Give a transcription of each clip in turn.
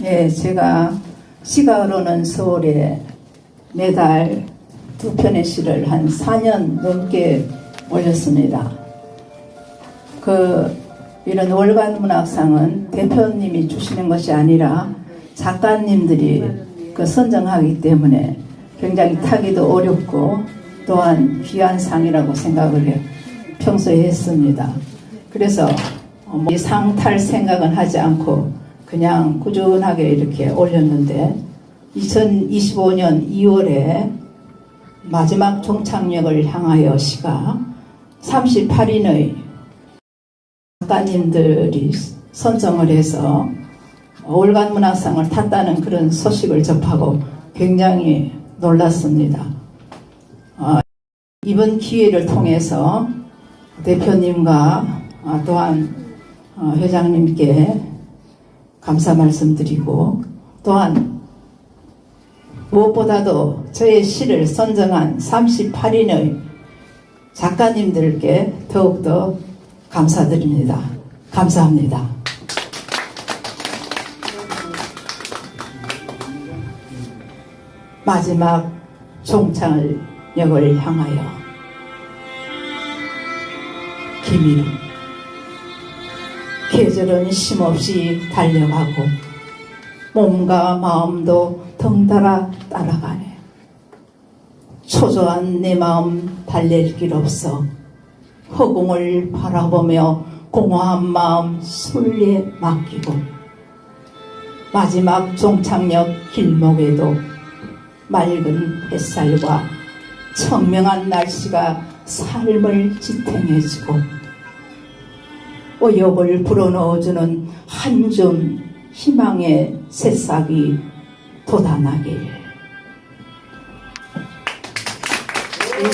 예, 제가 시가 흐르는 서울에 매달 두 편의 시를 한 4년 넘게 올렸습니다. 그 이런 월간 문학상은 대표님이 주시는 것이 아니라 작가님들이 그 선정하기 때문에 굉장히 타기도 어렵고 또한 귀한 상이라고 생각을 해 평소에 했습니다. 그래서 뭐상 탈 생각은 하지 않고 그냥 꾸준하게 이렇게 올렸는데 2025년 2월에 마지막 종착역을 향하여 시가 38인의 작가님들이 선정을 해서 월간 문학상을 탔다는 그런 소식을 접하고 굉장히 놀랐습니다. 어, 이번 기회를 통해서 대표님과 아, 또한 어, 회장님께 감사 말씀드리고 또한 무엇보다도 저의 시를 선정한 38인의 작가님들께 더욱더 감사드립니다. 감사합니다. 마지막 종착역을 향하여 김일은 계절은 쉼없이 달려가고 몸과 마음도 덩달아 따라가네. 초조한 내 마음 달랠 길 없어 허공을 바라보며 공허한 마음 순리에 맡기고 마지막 종착역 길목에도 맑은 햇살과 청명한 날씨가 삶을 지탱해주고 오욕을 불어넣어주는 한줌 희망의 새싹이 돋아나길 네,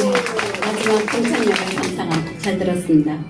마지막 동창역을 감상하고 잘 들었습니다.